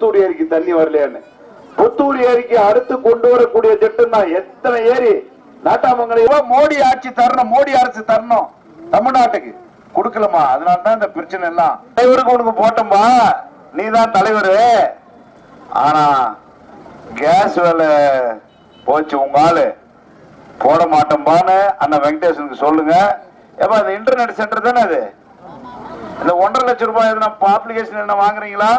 புத்தூர் ஏரிக்கு தண்ணி வரலையான்னு? புத்தூர் ஏரிக்கு அடுத்து கொண்டு வரக்கூடிய திட்டம் தான் எத்தனை ஏரி? நாட்டாமங்கலை மோடி ஆட்சி தரணும் மோடி அரசு தரணும் தமிழ்நாட்டுக்கு. கொடுக்கலமா அதனால தான் இந்த பிரச்சனை எல்லாம். தலைவருக்கு உனக்கு போட்டோம்பா. நீ தான் தலைவர். ஆனா கேஸ் வேலை போச்சு உங்க ஆளு. போட மாட்டோம்பான்னு அண்ணன் வெங்கடேசனுக்கு சொல்லுங்க. ஏப்பா இந்த இன்டர்நெட் சென்டர் தானே அது? இந்த ஒன்றரை லட்சம் ரூபாய் எதுனா அப்ளிகேஷன் என்ன வாங்குறீங்களா?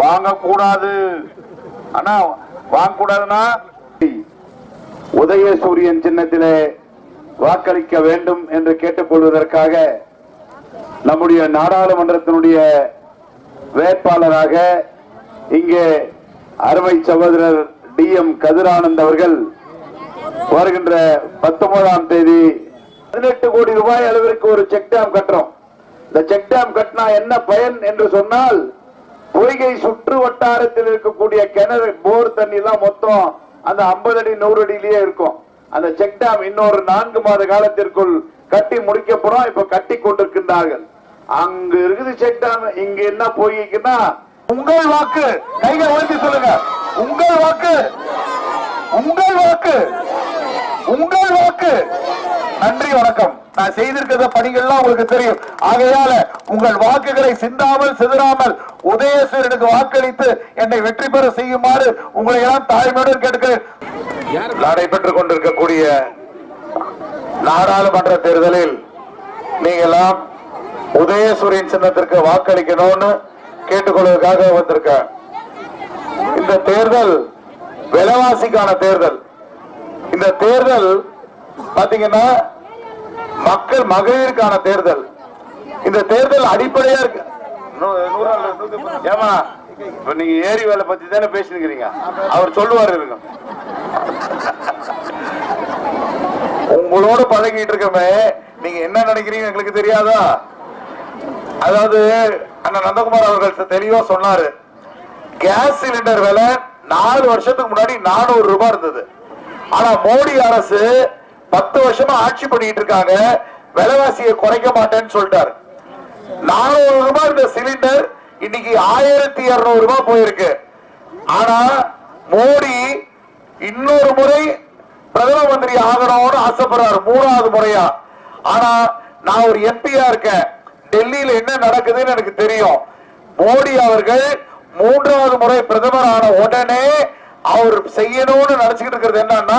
வாங்கக்கூடாது. அண்ணா வாங்கக்கூடாதுன்னா உதயசூரியன் சின்னத்திலே வாக்களிக்க வேண்டும் என்று கேட்டுக்கொள்வதற்காக நம்முடைய நாடாளுமன்றத்தினுடைய வேட்பாளராக இங்கே அருமை சகோதரர் டி எம் கதிரானந்த் அவர்கள் வருகின்ற பத்தொன்பதாம் தேதி பதினெட்டு கோடி ரூபாய் அளவிற்கு ஒரு செக் டேம் கட்டுறோம். இந்த செக் டேம் கட்டினா என்ன பயன் என்று சொன்னால் பொய்கை சுற்று வட்டாரத்தில் இருக்கக்கூடிய கிணறு போர் தண்ணி எல்லாம் மொத்தம் அந்த 50 அடி நூறு அடியிலேயே இருக்கும். அந்த செக் டேம் இன்னொரு நான்கு மாத காலத்திற்குள் கட்டி முடிக்க போறோம் இப்ப கட்டி கொண்டிருக்கின்றார்கள். அங்க இருக்குது செக் டேம். இங்க என்ன பொய்க்குன்னா உங்கள் வாக்கு. கைகளை உழைத்து சொல்லுங்க. உங்கள் வாக்கு. உங்கள் வாக்கு. உங்கள் நன்றி வணக்கம். நான் செய்திருக்கிற பணிகள்லாம் உங்களுக்கு தெரியும். ஆகையால உங்கள் வாக்குகளை சிந்தாமல் சிதறாமல் உதயசூரனுக்கு வாக்களித்து என்னை வெற்றி பெற செய்யுமாறு உங்களை எல்லாம் தாய்மையுடன் கேட்கிறேன் நடைபெற்றுக் கொண்டிருக்கக்கூடிய நாடாளுமன்ற தேர்தலில் நீங்கெல்லாம் உதயசூரியன் சின்னத்திற்கு வாக்களிக்கணும்னு கேட்டுக்கொள்வதற்காக வந்திருக்கேன். இந்த தேர்தல் விலைவாசிக்கான தேர்தல். இந்த தேர்தல் பாத்தீங்கன்னா மக்கள் மகளிருக்கான தேர்தல். இந்த தேர்தல் அடிப்படையா இருக்கு. ஏமா நூறு ஏம்மா இப்ப நீங்க ஏரி வேலை பத்தி தானே பேசிருக்கிறீங்க அவர் சொல்லுவார் இருக்கும் உங்களோட பழகிட்டு இருக்கமே நீங்க என்ன நினைக்கிறீங்க எங்களுக்கு தெரியாதா? அதாவது அண்ணன் நந்தகுமார் அவர்கள் தெளிவா சொன்னாரு. கேஸ் சிலிண்டர் விலை நாலு வருஷத்துக்கு முன்னாடி நானூறு ரூபாய் இருந்தது. ஆனா மோடி அரசு பத்து வருஷமா ஆட்சி பண்ணிட்டு இருக்காங்க. விலைவாசியை குறைக்க மாட்டேன்னு சொல்லிட்டாரு. நானூறு ரூபாய் இந்த சிலிண்டர் இன்னைக்கு ஆயிரத்தி இருநூறு ரூபாய் போயிருக்கு. ஆனா மோடி இன்னொரு முறை பிரதம மந்திரி ஆகணும்னு ஆசைப்படுறாரு. மூணாவது முறையா. ஆனா நான் ஒரு எம்பியா இருக்கேன். டெல்லியில என்ன நடக்குதுன்னு எனக்கு தெரியும். மோடி அவர்கள் மூன்றாவது முறை பிரதமர் ஆன உடனே அவர் செய்யணும்னு நினைச்சுக்கிட்டு இருக்கிறது என்னன்னா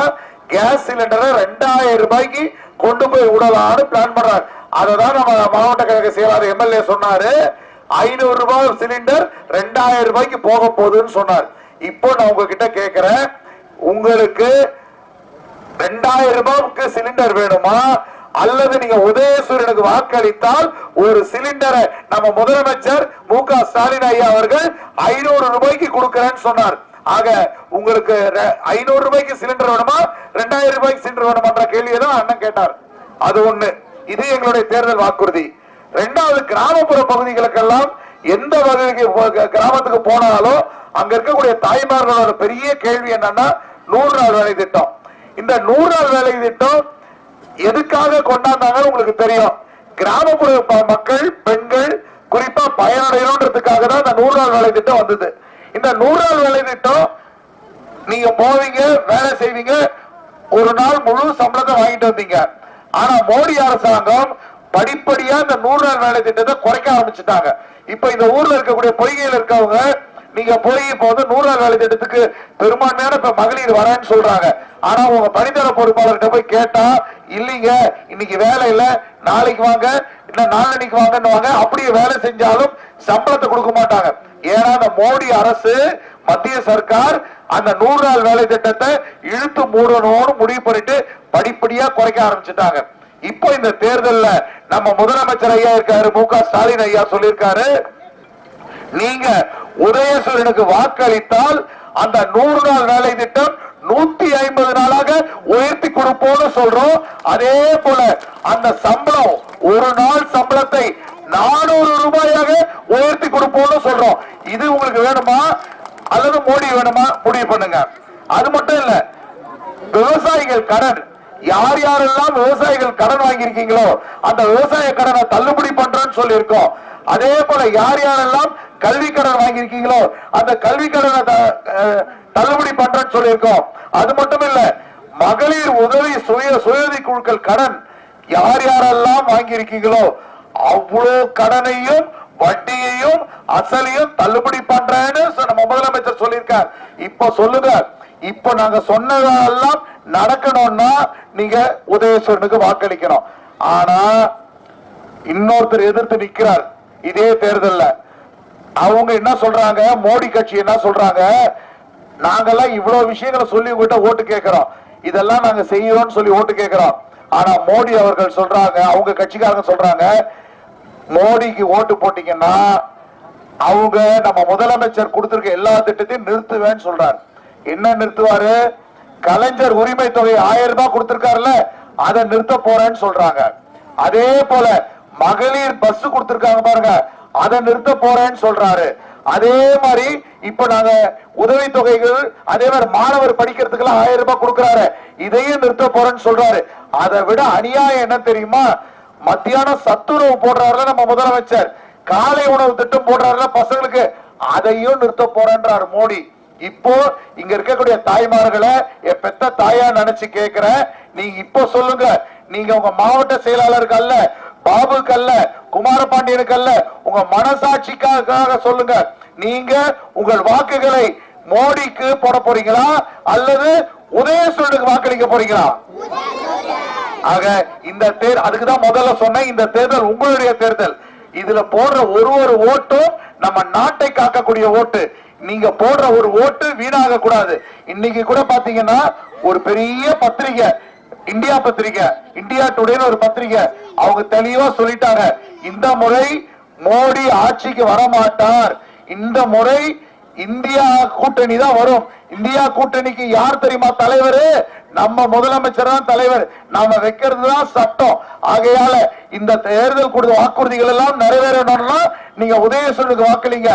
கேஸ் சிலிண்டரை ரெண்டாயிரம் ரூபாய்க்கு கொண்டு போய் விடலாம்னு பிளான் பண்றாரு. அதைதான் நம்ம மாவட்ட கழக செயலாளர் எம்எல்ஏ சொன்னாரு. ஐநூறு ரூபாய் சிலிண்டர் ரெண்டாயிரம் ரூபாய்க்கு போக போகுதுன்னு சொன்னார். இப்போ நான் உங்ககிட்ட கேட்கிறேன் உங்களுக்கு ரெண்டாயிரம் ரூபாய்க்கு சிலிண்டர் வேணுமா? அல்லது நீங்க உதயசூரியனுக்கு வாக்களித்தால் ஒரு சிலிண்டரை நம்ம முதலமைச்சர் மு க ஸ்டாலின் ஐயா அவர்கள் ஐநூறு ரூபாய்க்கு கொடுக்கிறேன்னு சொன்னார். ஆக உங்களுக்கு ஐநூறு ரூபாய்க்கு சிலிண்டர் வேணுமா? ரெண்டாயிரம் ரூபாய்க்கு சிலிண்டர் வேணுமான்ற கேள்வியை தான் அண்ணன் கேட்டார். அது ஒண்ணு. இது எங்களுடைய தேர்தல் வாக்குறுதி. ரெண்டாவது கிராமப்புற பகுதிகளுக்கெல்லாம் எந்த வகைக்கு கிராமத்துக்கு போனாலும் அங்க இருக்கக்கூடிய தாய்மார்களோட பெரிய கேள்வி என்னன்னா நூறு நாள் வேலை திட்டம். இந்த நூறு நாள் வேலை திட்டம் எதுக்காக கொண்டாந்தாங்க உங்களுக்கு தெரியும். கிராமப்புற மக்கள் பெண்கள் குறிப்பா பயனடையணுன்றதுக்காக தான் இந்த நூறு நாள் வேலை திட்டம் வந்தது. இந்த நூறு நாள் வேலை திட்டம் நீங்க போவீங்க வேலை செய்வீங்க ஒரு நாள் முழு சம்பளத்தை வாங்கிட்டு வந்தீங்க. ஆனா மோடி அரசாங்கம் படிப்படியா இந்த நூறு நாள் வேலை திட்டத்தை குறைக்க ஆரம்பிச்சுட்டாங்க. இப்ப இந்த ஊர்ல இருக்கக்கூடிய பொய்கையில் இருக்கவங்க நீங்க போய் இப்ப வந்து நூறு நாள் வேலை திட்டத்துக்கு பெரும்பான்மையான இப்ப மகளிர் வரேன்னு சொல்றாங்க. ஆனா உங்க பணித்தர பொறுப்பாளர்கிட்ட போய் கேட்டா இல்லீங்க இன்னைக்கு வேலை இல்ல நாளைக்கு வாங்க இல்ல நாளன்னைக்கு வாங்கன்னு அப்படியே வேலை செஞ்சாலும் சம்பளத்தை கொடுக்க மாட்டாங்க. ஏன்னா அந்த மோடி அரசு மத்திய சர்க்கார் அந்த நூறு நாள் வேலை திட்டத்தை இழுத்து மூடணும்னு முடிவு பண்ணிட்டு படிப்படியா குறைக்க ஆரம்பிச்சுட்டாங்க. இப்போ இந்த தேர்தல்ல நம்ம முதலமைச்சர் ஐயா இருக்காரு மு க ஸ்டாலின் ஐயா சொல்லியிருக்காரு நீங்க உதயசூரனுக்கு வாக்களித்தால் அந்த நூறு நாள் வேலை திட்டம் நூத்தி ஐம்பது நாளாக உயர்த்தி கொடுப்போம்னு சொல்றோம். அதே போல அந்த சம்பளம் ஒரு நாள் சம்பளத்தை நானூறு ரூபாயாக உயர்த்தி கொடுப்போம்னு சொல்றோம். இது உங்களுக்கு வேணுமா? அல்லது மோடி வேணுமா? முடிவு பண்ணுங்க. அது மட்டும் இல்ல விவசாயிகள் கடன் யார் யாரெல்லாம் விவசாயிகள் கடன் வாங்கியிருக்கீங்களோ அந்த விவசாய கடனை தள்ளுபடி பண்றேன்னு சொல்லியிருக்கோம். அதே போல யார் யாரெல்லாம் கல்வி கடன் வாங்கியிருக்கீங்களோ அந்த கல்வி கடனை தள்ளுபடி பண்றேன்னு சொல்லியிருக்கோம். அது மட்டும் இல்ல மகளிர் உதவி சுய சுயதி குழுக்கள் கடன் யார் யாரெல்லாம் வாங்கியிருக்கீங்களோ அவ்வளவு கடனையும் வட்டியையும் அசலையும் தள்ளுபடி பண்றேன்னு நம்ம முதலமைச்சர் சொல்லியிருக்கார். இப்ப சொல்லுங்க இப்ப நாங்க சொன்னதெல்லாம் நடக்கணும்னா நீங்க உதயசூரனுக்கு வாக்களிக்கணும். ஆனா இன்னொருத்தர் எதிர்த்து நிக்கிறார். இதே தேர்தல்ல. அவங்க என்ன சொல்றாங்க? மோடி கட்சி என்ன சொல்றாங்க? நாங்கெல்லாம் இவ்வளவு விஷயங்களை சொல்லி உங்ககிட்ட ஓட்டு கேட்கிறோம். இதெல்லாம் நாங்க செய்யறோம்னு சொல்லி ஓட்டு கேட்கிறோம். ஆனா மோடி அவர்கள் சொல்றாங்க அவங்க கட்சிக்காரங்க சொல்றாங்க மோடிக்கு ஓட்டு போட்டீங்கன்னா அவங்க நம்ம முதலமைச்சர் கொடுத்திருக்க எல்லா திட்டத்தையும் நிறுத்துவேன்னு சொல்றாரு. என்ன நிறுத்துவாரு? கலைஞர் உரிமை தொகை ஆயிரம் ரூபாய் கொடுத்திருக்காருல்ல அதை நிறுத்த போறேன்னு சொல்றாங்க. அதே போல மகளிர் பஸ் கொடுத்திருக்காங்க பாருங்க அதை நிறுத்த போறேன்னு சொல்றாரு. அதே மாதிரி இப்ப நாங்க உதவி தொகைகள் அதே மாதிரி மாணவர் படிக்கிறதுக்கெல்லாம் ஆயிரம் ரூபாய் கொடுக்கறாரு. இதையும் நிறுத்த போறேன்னு சொல்றாரு. அதை விட அநியாயம் என்ன தெரியுமா? மத்தியானம் சத்துணவு போடுறாருல நம்ம முதலமைச்சர். காலை உணவு திட்டம் போடுறாருல பசங்களுக்கு அதையும் நிறுத்த போறேன்றார் மோடி. இப்போ இங்க இருக்கக்கூடிய தாய்மார்களை என் பெத்த தாயா நினைச்சு கேக்குறேன் நீங்க இப்போ சொல்லுங்க. நீங்க உங்க மாவட்ட செயலாளருக்கு அல்ல பாபுக்கு அல்ல குமாரபாண்டியனுக்கு அல்ல உங்க மனசாட்சிக்காக சொல்லுங்க. நீங்க உங்கள் வாக்குகளை மோடிக்கு போட போறீங்களா? அல்லது உதயசூரனுக்கு வாக்களிக்க போறீங்களா? ஆக இந்த தேர் அதுக்கு தான் முதல்ல சொன்னேன் இந்த தேர்தல் உங்களுடைய தேர்தல். இதுல போடுற ஒரு ஒரு ஓட்டும் நம்ம நாட்டை காக்கக்கூடிய ஓட்டு. நீங்க போடுற ஒரு ஓட்டு வீணாக கூடாது. இன்னைக்கு கூட பாத்தீங்கன்னா ஒரு பெரிய பத்திரிகை இந்தியா பத்திரிகை இந்தியா டுடேன்னு ஒரு பத்திரிகை அவங்க தெளிவா சொல்லிட்டாங்க. இந்த முறை மோடி ஆட்சிக்கு வர மாட்டார் இந்த முறை இந்தியா கூட்டணி தான் வரும். இந்தியா கூட்டணிக்கு யார் தெரியுமா தலைவர்? நம்ம முதலமைச்சர் தான் தலைவர். நாம வைக்கிறது தான் சட்டம். ஆகையால இந்த தேர்தல் கொடுத்த வாக்குறுதிகள் எல்லாம் நிறைவேறணும்னா நீங்க உதயசூரனுக்கு வாக்களிங்க.